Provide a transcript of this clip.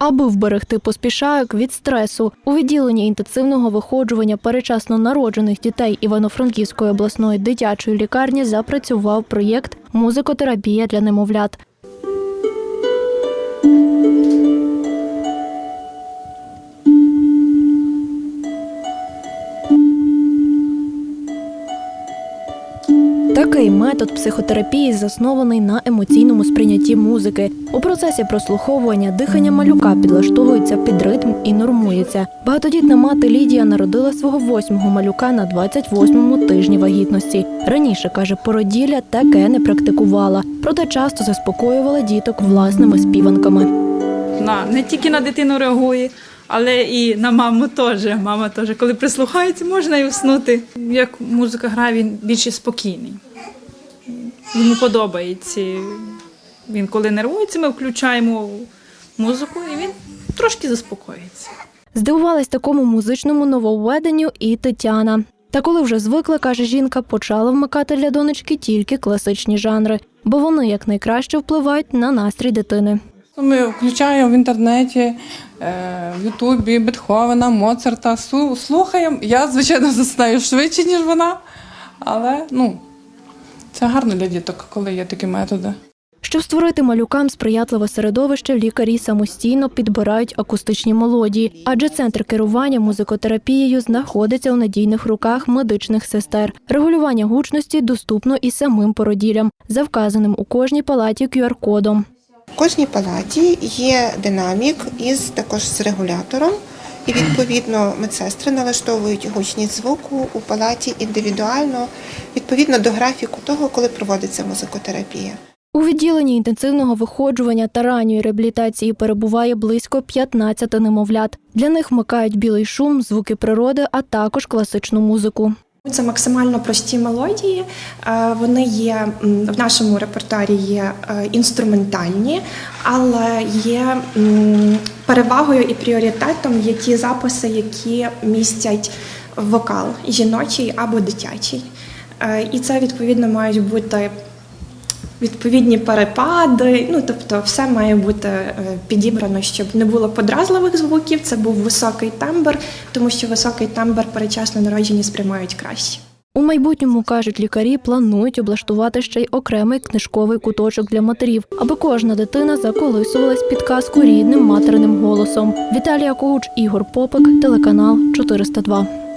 Аби вберегти поспішайок від стресу, у відділенні інтенсивного виходжування перечасно народжених дітей Івано-Франківської обласної дитячої лікарні запрацював проєкт Музикотерапія для немовлят. Такий метод психотерапії заснований на емоційному сприйнятті музики. У процесі прослуховування дихання малюка підлаштовується під ритм і нормується. Багатодітна мати Лідія народила свого восьмого малюка на 28-му тижні вагітності. Раніше каже, породілля таке не практикувала, проте часто заспокоювала діток власними співанками. на не тільки на дитину реагує, але і на маму теж. Мама теж, коли прислухається, можна і уснути. Як музика грає, він більше спокійний. Йому подобається. Він коли нервується, ми включаємо музику і він трошки заспокоїться. Здивувалась такому музичному нововведенню і Тетяна. Та коли вже звикла, каже жінка, почала вмикати для донечки тільки класичні жанри, бо вони якнайкраще впливають на настрій дитини. Ми включаємо в інтернеті, е, в Ютубі Бетховена, Моцарта, слухаємо. Я, звичайно, заснаю швидше, ніж вона, але ну, це гарно для діток, коли є такі методи. Щоб створити малюкам сприятливе середовище, лікарі самостійно підбирають акустичні мелодії, адже центр керування музикотерапією знаходиться у надійних руках медичних сестер. Регулювання гучності доступно і самим породілям, за вказаним у кожній палаті QR-кодом. В кожній палаті є динамік із також з регулятором, і відповідно медсестри налаштовують гучність звуку у палаті індивідуально відповідно до графіку того, коли проводиться музикотерапія. У відділенні інтенсивного виходжування та ранньої реабілітації перебуває близько 15 немовлят. Для них вмикають білий шум, звуки природи, а також класичну музику. Це максимально прості мелодії. Е, Вони є в нашому репертуарі є е, інструментальні, але є перевагою і пріоритетом є ті записи, які містять вокал жіночий або дитячий. Е, І це відповідно мають бути відповідні перепади. Ну тобто, все має бути е, підібрано, щоб не було подразливих звуків. Це був високий тембр, тому що високий тембр перечасно народжені сприймають краще. У майбутньому кажуть лікарі, планують облаштувати ще й окремий книжковий куточок для матерів, аби кожна дитина заколисувалась під казку рідним материним голосом. Віталія Когуч, Ігор Попик, телеканал 402.